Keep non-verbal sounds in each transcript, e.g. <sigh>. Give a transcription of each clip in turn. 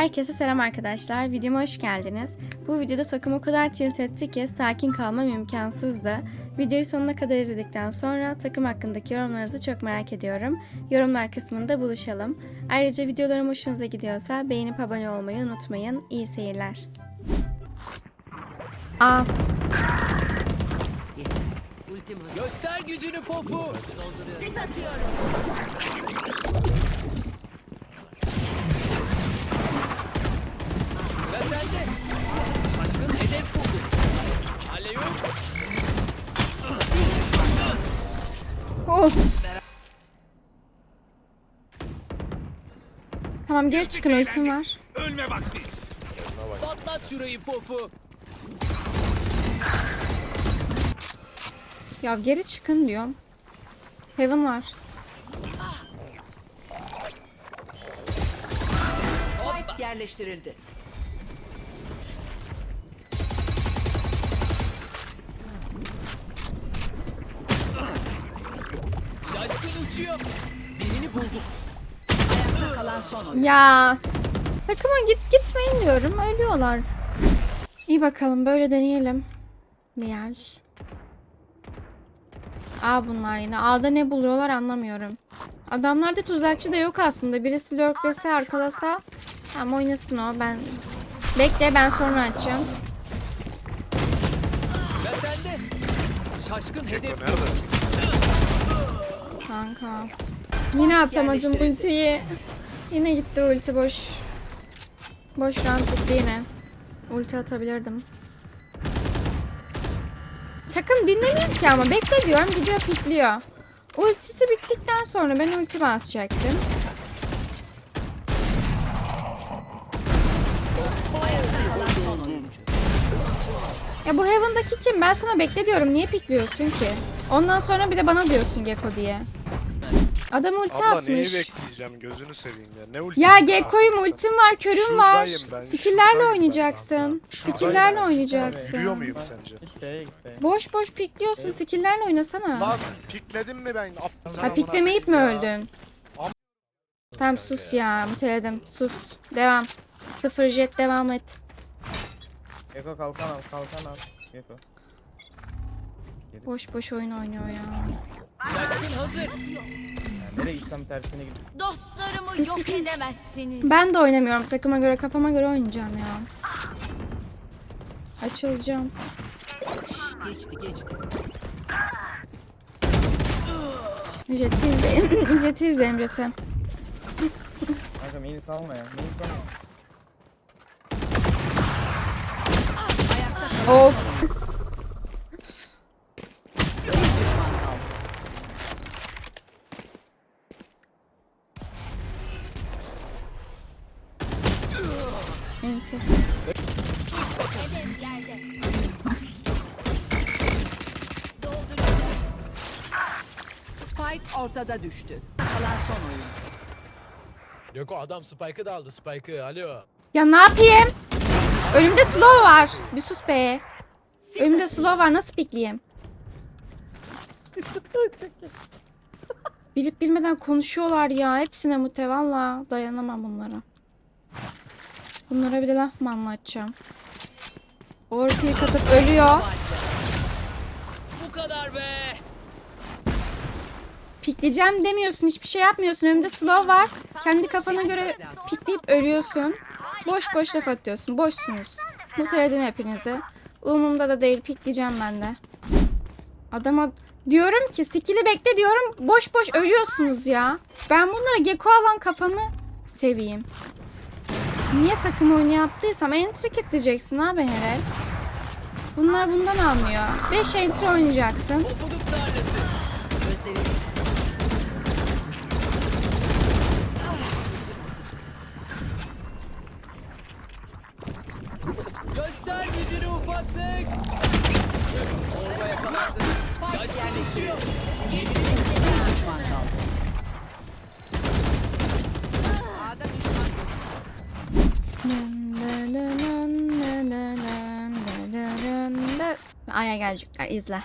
Herkese selam arkadaşlar. Videoma hoş geldiniz. Bu videoda takım o kadar tilt etti ki sakin kalmam imkansızdı. Videoyu sonuna kadar izledikten sonra takım hakkındaki yorumlarınızı çok merak ediyorum. Yorumlar kısmında buluşalım. Ayrıca videolarım hoşunuza gidiyorsa beğenip abone olmayı unutmayın. İyi seyirler. Hazır. Göster gücünü pofu. Sis atıyorum. Sende. Şaşkın hedef buldu. Aleyhum. of. Tamam geri çıkın ultim var. Ölme vakti. Patlat şurayı pofu. Ya geri çıkın diyorum. Heaven var. Spike yerleştirildi. Uçuyor. Birini bulduk. Ayakta kalan son oyun. Ya takıma git gitmeyin diyorum. Ölüyorlar. İyi bakalım böyle deneyelim. Bir yer. A bunlar yine. A'da ne buluyorlar anlamıyorum. Adamlarda tuzakçı da yok aslında. Birisi lurklese arkalasa. Tamam oynasın o. Ben bekle ben sonra açacağım. Ve sende. Şaşkın hedef neredesin? Kanka. Yine atamadım ultiyi. Yine gitti ulti boş. Boş round gitti yine. Ulti atabilirdim. Takım dinlemiyor ki ama bekle diyorum gidiyor pikliyor. Ultisi bittikten sonra ben ulti basacaktım. Ya bu Heaven'daki kim? Ben sana bekle diyorum. Niye pikliyorsun ki? Ondan sonra bir de bana diyorsun Gecko diye. Adam ulti Abla neyi atmış. bekleyeceğim gözünü seveyim ya. Ne ultisi? Ya Gekko'yum ultim var, körüm var. Şuradayım ben, Skill'lerle şuradayım oynayacaksın. Şuradayım Skill'lerle ben. oynayacaksın. Yürüyor muyum sence? Gitti. Boş boş pikliyorsun. Skill'lerle oynasana. Lan pikledim mi ben? Aptal Ha piklemeyip mi öldün? Am- Tamam sus ya. Muteledim. Sus. Devam. Sıfır jet devam et. Geko kalkan al, kalkan al. Geko. Boş boş oyun oynuyor ya. Şaşkın hazır. Yani nereye gitsem tersine gidip Dostlarımı yok edemezsiniz. Ben de oynamıyorum. Takıma göre kafama göre oynayacağım ya. Açılacağım. Geçti geçti. Jet'i izleyin. <laughs> Jet'i izleyin Jet'i. Kanka beni salma ya. Beni salma. Of. Spike ortada düştü. Kalan son oyun. Yok o adam Spike'ı da aldı Spike'ı. Alo. Ya ne yapayım? Önümde slow var. Bir sus be. Önümde slow var. Nasıl pikleyeyim? Bilip bilmeden konuşuyorlar ya. Hepsine mute. Valla dayanamam bunlara. Bunlara bir de laf mı anlatacağım? Orpil katıp ölüyor. Bu kadar be. Pikleyeceğim demiyorsun. Hiçbir şey yapmıyorsun. Önümde slow var. Kendi kafana göre pikleyip ölüyorsun. Boş boş laf atıyorsun. Boşsunuz. Muteledim hepinizi. Umumda da değil. Pikleyeceğim ben de. Adama diyorum ki skill'i bekle diyorum. Boş boş ölüyorsunuz ya. Ben bunlara gecko alan kafamı seveyim. Niye takım oyunu yaptıysam entry diyeceksin abi hele. Bunlar bundan anlıyor. 5 entry oynayacaksın. Göster gücünü ufaklık. Orada yakalandı. Şaşkın uçuyor. düşman kaldı. A'da düşman Aya gelecekler izle.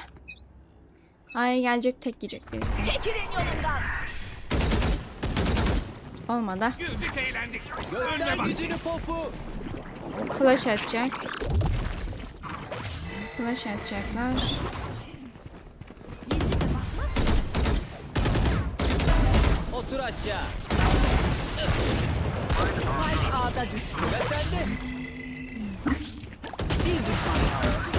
Aya gelecek tek yiyecek birisi. Çekilin yolumdan. Olmadı. Güldük eğlendik. Göster gücünü pofu. Flash atacak. Flash atacaklar. Otur aşağı. Spike A'da düştü. Ve sen de. Bir düşman kaldı.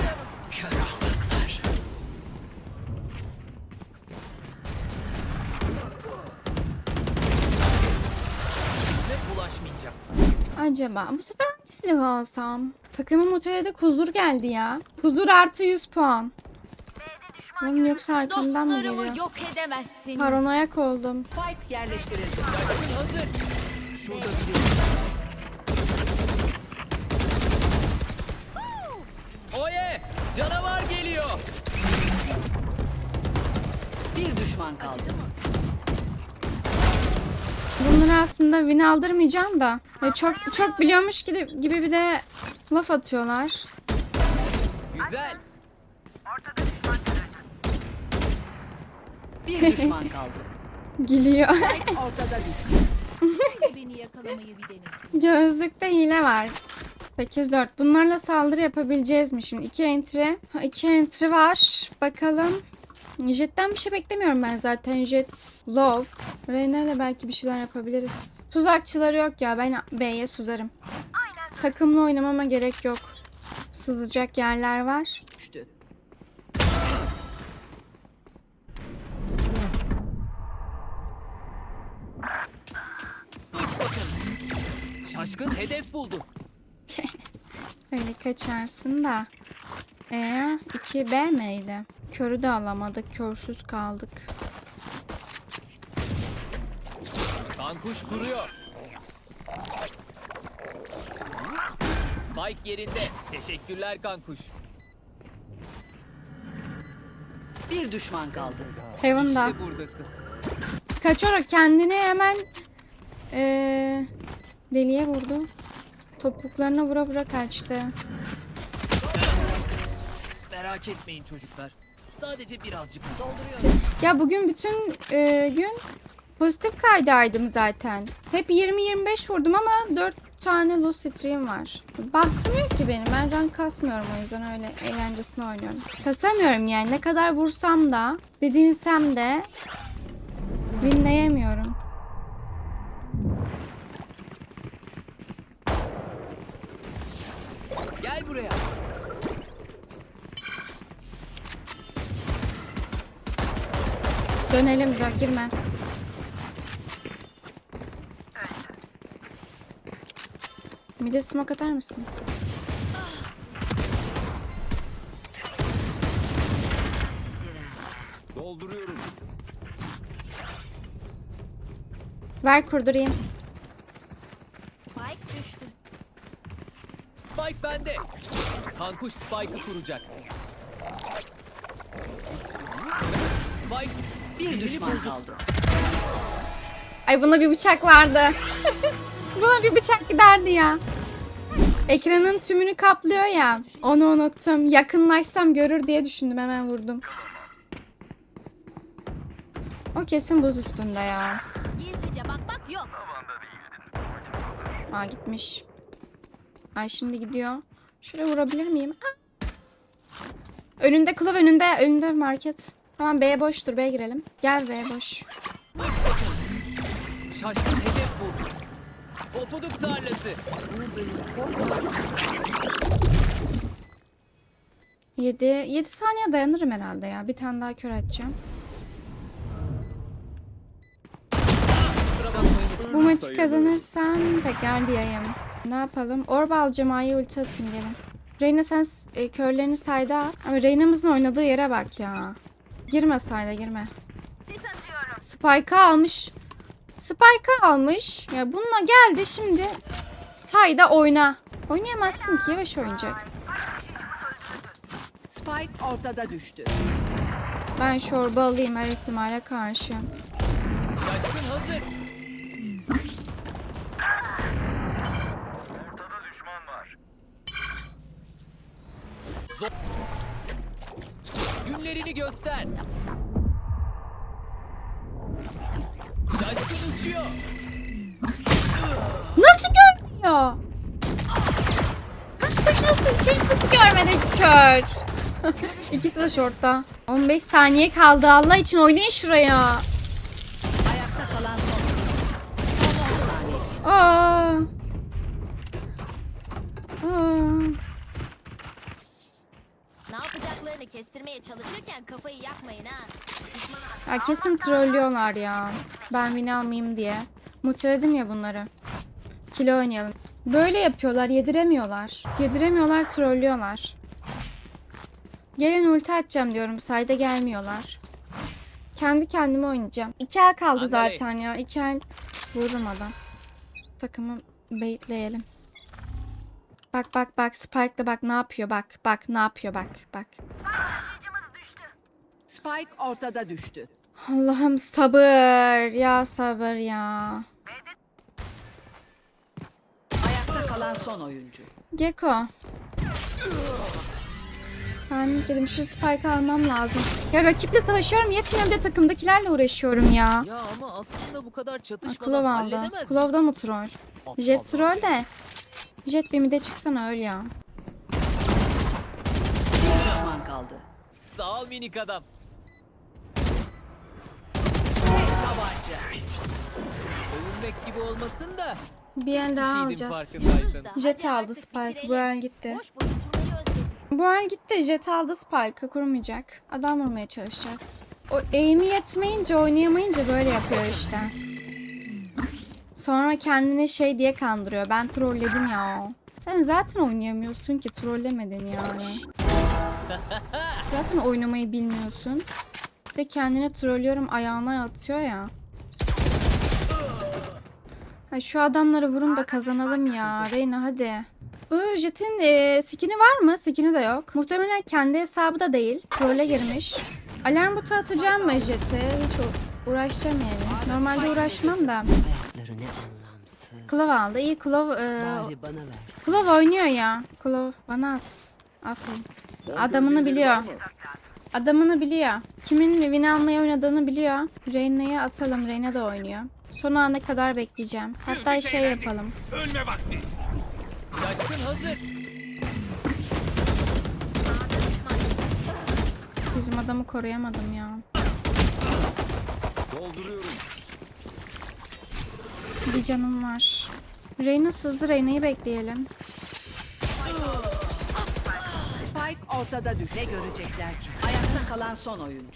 Ve bulaşmayacak. Acaba bu sefer silahı alsam? Takımın mutelde huzur geldi ya. Huzur artı 100 puan. Lan yoksa arkamdan mı Dostlarımı geliyor? yok edemezsiniz. Paranoyak oldum. Spike yerleştirildi. Hazır. Şurada biri. Oye! Canavar geliyor. Bir düşman kaldı. Bunları aslında win aldırmayacağım da. Ya çok çok biliyormuş gibi, gibi bir de laf atıyorlar. Güzel. Bir düşman kaldı. Gülüyor. Ortada düştü. <laughs> Beni yakalamayı bir denesin. Gözlükte hile var. 8-4. Bunlarla saldırı yapabileceğiz mi şimdi? 2 entry. 2 entry var. Bakalım. Jet'ten bir şey beklemiyorum ben zaten. Jet low. Reyna ile belki bir şeyler yapabiliriz. Tuzakçıları yok ya. Ben B'ye suzarım. Takımlı oynamama gerek yok. Sızılacak yerler var. düştü. Şaşkın hedef buldu. <laughs> Öyle kaçarsın da. E 2B miydi? Körü de alamadık. Körsüz kaldık. Kankuş kuruyor. Spike yerinde. Teşekkürler kankuş. Bir düşman kaldı. Heaven'da. İşte buradasın. Kaçoro kendini hemen eee, deliye vurdu. Topuklarına vura vura kaçtı. Merak etmeyin çocuklar. Sadece birazcık. Ya bugün bütün eee, gün pozitif kaydaydım zaten. Hep 20-25 vurdum ama 4 tane low stream var. Bahtım yok ki benim. Ben rank kasmıyorum o yüzden öyle eğlencesine oynuyorum. Kasamıyorum yani. Ne kadar vursam da, dediğinsem de winleyemiyorum. Gel buraya. Dönelim dön girme. Bir de smoke atar mısın? Dolduruyorum. Ver kurdurayım. Spike düştü. Spike bende. Kankuş Spike'ı kuracak. Spike Bir düşman kaldı. Ay buna bir bıçak vardı. <laughs> buna bir bıçak giderdi ya. Ekranın tümünü kaplıyor ya. Onu unuttum. Yakınlaşsam görür diye düşündüm hemen vurdum. O kesin buz üstünde ya. Gizlice bakmak yok. Aa gitmiş. Ay şimdi gidiyor. Şöyle vurabilir miyim? Aa. Önünde kulüp önünde. Önünde market. Tamam B boştur. B girelim. Gel B boş. şaşkın hedef buldu. Pofuduk tarlası. 7 7 saniye dayanırım herhalde ya. Bir tane daha kör bakmayın. Bu maçı kazanırsam tekrar diyeyim. Ne yapalım? Orb alacağım A'ya ulti atayım gelin. Reyna sen e, körlerini sayda. Ama Reyna'mızın oynadığı yere bak ya. Girme sayda girme. Spike'ı almış. Spike'ı almış. Ya bununla geldi şimdi. Sayda oyna. Oynayamazsın ki yavaş oynayacaksın. Spike ortada düştü. Ben şorba alayım her ihtimale karşı. Şaşkın hazır. Zo- Günlerini göster. Şaşkın uçuyor. Nasıl görmüyor? Kalk boşuna şey kutu görmedi kör. <laughs> İkisi de şortta. 15 saniye kaldı. Allah için oynayın şuraya. Ayakta kalan son. Aa. Ne yapacaklarını kestirmeye çalışırken kafayı yakmayın ha. Ya kesin trollüyorlar ya. Ben win almayayım diye. Muteledim ya bunları. Kilo oynayalım. Böyle yapıyorlar, yediremiyorlar. Yediremiyorlar, trollüyorlar. Gelin ulti atacağım diyorum. Sayda gelmiyorlar. Kendi kendime oynayacağım. İki el kaldı zaten ya. İki el vururum adam. Takımı baitleyelim. Bak bak bak Spike de bak ne yapıyor bak. Bak ne yapıyor bak bak. Spike ortada düştü. Allah'ım sabır ya sabır ya. Ayakta kalan son oyuncu. Gecko. Ben dedim şu spike almam lazım. Ya rakiple savaşıyorum yetmiyor bir de takımdakilerle uğraşıyorum ya. Ya ama aslında bu kadar Aa, çatışmadan Klov aldı. halledemez mı troll? Jet troll de. Jet bir de çıksana öl ya. Bir düşman kaldı. Sağ ol minik adam. Tabanca. Övünmek gibi olmasın da. Bir el daha alacağız. farkındaysan. Jet aldı Spike. Bu el gitti. Boş boş oturmayı özledim. Bu el gitti. Jet aldı Spike'ı kurmayacak. Adam vurmaya çalışacağız. O aim'i yetmeyince oynayamayınca böyle yapıyor işte. Sonra kendini şey diye kandırıyor. Ben trolledim ya. Sen zaten oynayamıyorsun ki trollemedin yani. Zaten oynamayı bilmiyorsun. Bir de kendini trollüyorum ayağına atıyor ya. Ay şu adamları vurun da kazanalım ya. Reyna hadi. Bu Jet'in e, skin'i var mı? Skin'i de yok. Muhtemelen kendi hesabı da değil. Troll'e girmiş. Alarm botu atacağım mı Jet'e? Hiç uğraşacağım yani. Normalde uğraşmam da. Anlamsız. Klov aldı. İyi Klov. E, Bari bana versin. Klov oynuyor ya. Klov bana at. Aferin. Adamını biliyor. Adamını biliyor. Kimin win almaya oynadığını biliyor. Reyna'ya atalım. Reyna da oynuyor. Son ana kadar bekleyeceğim. Hatta şey yapalım. Ölme vakti. Şaşkın hazır. Bizim adamı koruyamadım ya. Dolduruyorum. Bir canım var. Reyna sızdı. Reyna'yı bekleyelim. Spike ortada düştü. Ne görecekler ki? Ayakta kalan son oyuncu.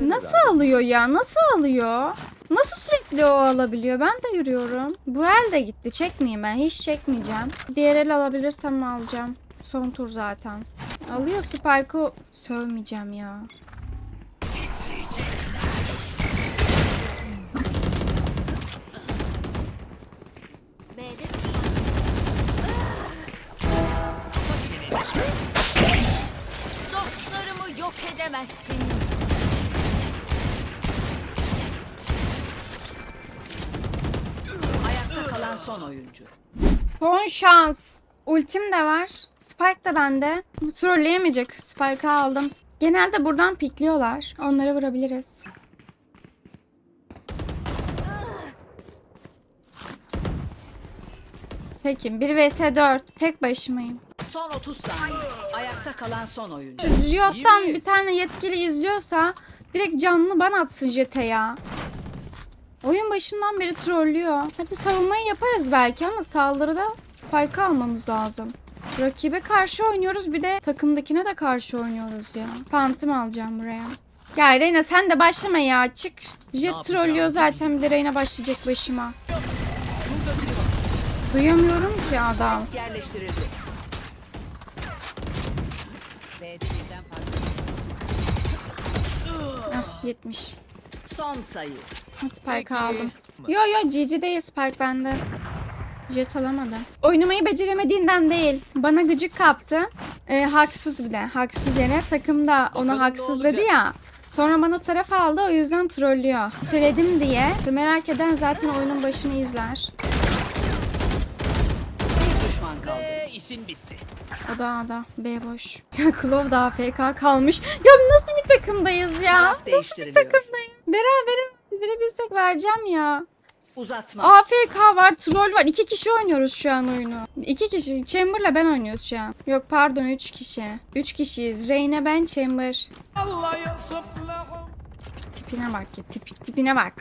Nasıl alıyor ya? Nasıl alıyor? Nasıl sürekli o alabiliyor? Ben de yürüyorum. Bu el de gitti. Çekmeyeyim ben. Hiç çekmeyeceğim. Diğer el alabilirsem alacağım. Son tur zaten. Alıyor Spike'ı. Sövmeyeceğim ya. Yok edemezsiniz. Ayakta kalan son oyuncu. Son şans. Ultim de var. Spike de bende. Trolleyemeyecek. Spike'ı aldım. Genelde buradan pikliyorlar. Onları vurabiliriz. Peki 1 vs 4. Tek başımayım. Son 30 saniye. Ayakta kalan son oyuncu. Riot'tan bir tane yetkili izliyorsa direkt canını bana atsın jete ya. Oyun başından beri trollüyor. Hadi savunmayı yaparız belki ama saldırıda spike almamız lazım. Rakibe karşı oynuyoruz bir de takımdakine de karşı oynuyoruz ya. Phantom alacağım buraya. Ya Reyna sen de başlama ya çık. Jet trollüyor zaten bir de Reyna başlayacak başıma. Duyamıyorum ki adam. Yerleştirildi. B'de birden fazla. Ah 70. Son sayı. Spike aldım. Yo yo GG değil Spike bende. Jet alamadı. Oynamayı beceremediğinden değil. Bana gıcık kaptı. Ee, haksız bir de. Haksız yere. Takımda Bakalım ona haksız dedi ya. Sonra bana taraf aldı o yüzden trollüyor. Söyledim diye. Merak eden zaten oyunun başını izler. Bir düşman kaldı. Ve işin bitti. O da o da. B boş. Ya <laughs> Klov da AFK kalmış. Ya nasıl bir takımdayız ya? Taraf değiştiriliyor. Beraber verebilsek vereceğim ya. Uzatma. AFK var, troll var. İki kişi oynuyoruz şu an oyunu. İki kişi. Chamber'la ben oynuyoruz şu an. Yok pardon üç kişi. Üç kişiyiz. Reyna ben Chamber. Tipi- tipine bak ya. Tipi, tipine bak.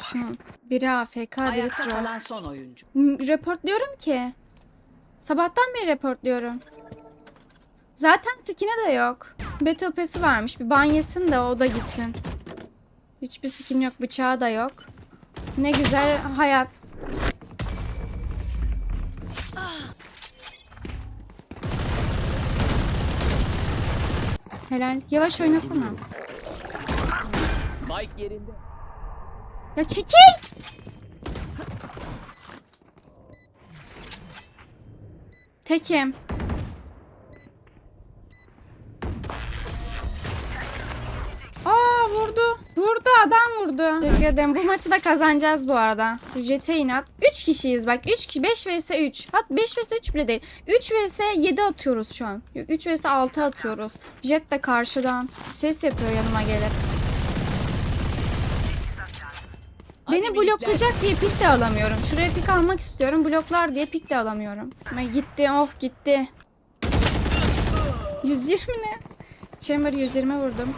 Şu an. Biri AFK, biri Ayakta troll. kalan son oyuncu. M- Reportluyorum ki. Sabahtan beri reportluyorum. Zaten skin'e de yok. Battle Pass'i varmış. Bir ban yesin de o da gitsin. Hiçbir skin yok. Bıçağı da yok. Ne güzel hayat. Helal. Yavaş oynasana. Spike yerinde. Ya çekil! Tekim. Aa vurdu. Vurdu adam vurdu. Teşekkür ederim. Bu maçı da kazanacağız bu arada. Jet'e inat. 3 kişiyiz bak. 3 kişi 5 vs 3. Hat 5 vs 3 bile değil. 3 vs 7 atıyoruz şu an. Yok 3 vs 6 atıyoruz. Jet de karşıdan ses yapıyor yanıma gelip. Beni bloklayacak diye pik de alamıyorum. Şuraya pik almak istiyorum. Bloklar diye pik de alamıyorum. Ama gitti. Oh gitti. 120 ne? Chamber 120 vurdum.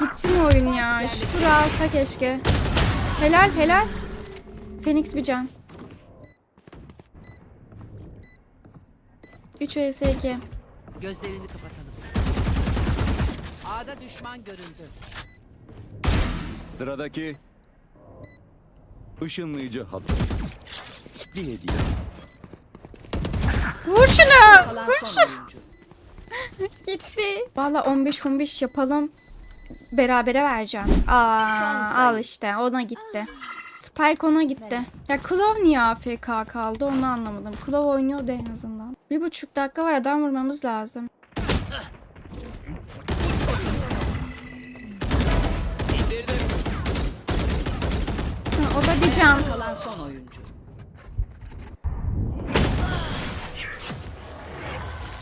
Gitti mi oyun ya? Turu alsa keşke. Helal helal. Phoenix bir can. 3 vs 2. Gözlerini kapatalım. A'da düşman görüldü. Sıradaki ışınlayıcı hazır. Bir hediye. Vur şunu. Vur şunu. <laughs> Gitti. Valla 15-15 yapalım. Berabere vereceğim. Aa, al işte ona gitti. Spike ona gitti. Ya Claw niye AFK kaldı onu anlamadım. Claw oynuyordu en azından. Bir buçuk dakika var adam vurmamız lazım. Can. Kalan son oyuncu.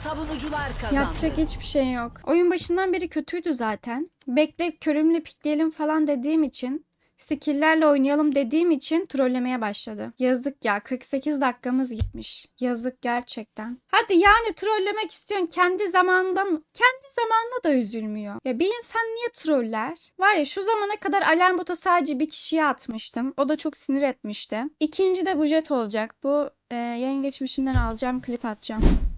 Savunucular kazandı. Yapacak hiçbir şey yok. Oyun başından beri kötüydü zaten. Bekle körümle pikleyelim falan dediğim için skill'lerle oynayalım dediğim için trollemeye başladı. Yazık ya 48 dakikamız gitmiş. Yazık gerçekten. Hadi yani trollemek istiyorsun kendi zamanında mı? Kendi zamanında da üzülmüyor. Ya bir insan niye troller? Var ya şu zamana kadar alarm botu sadece bir kişiye atmıştım. O da çok sinir etmişti. İkinci de bu jet olacak. Bu e, yayın geçmişinden alacağım klip atacağım.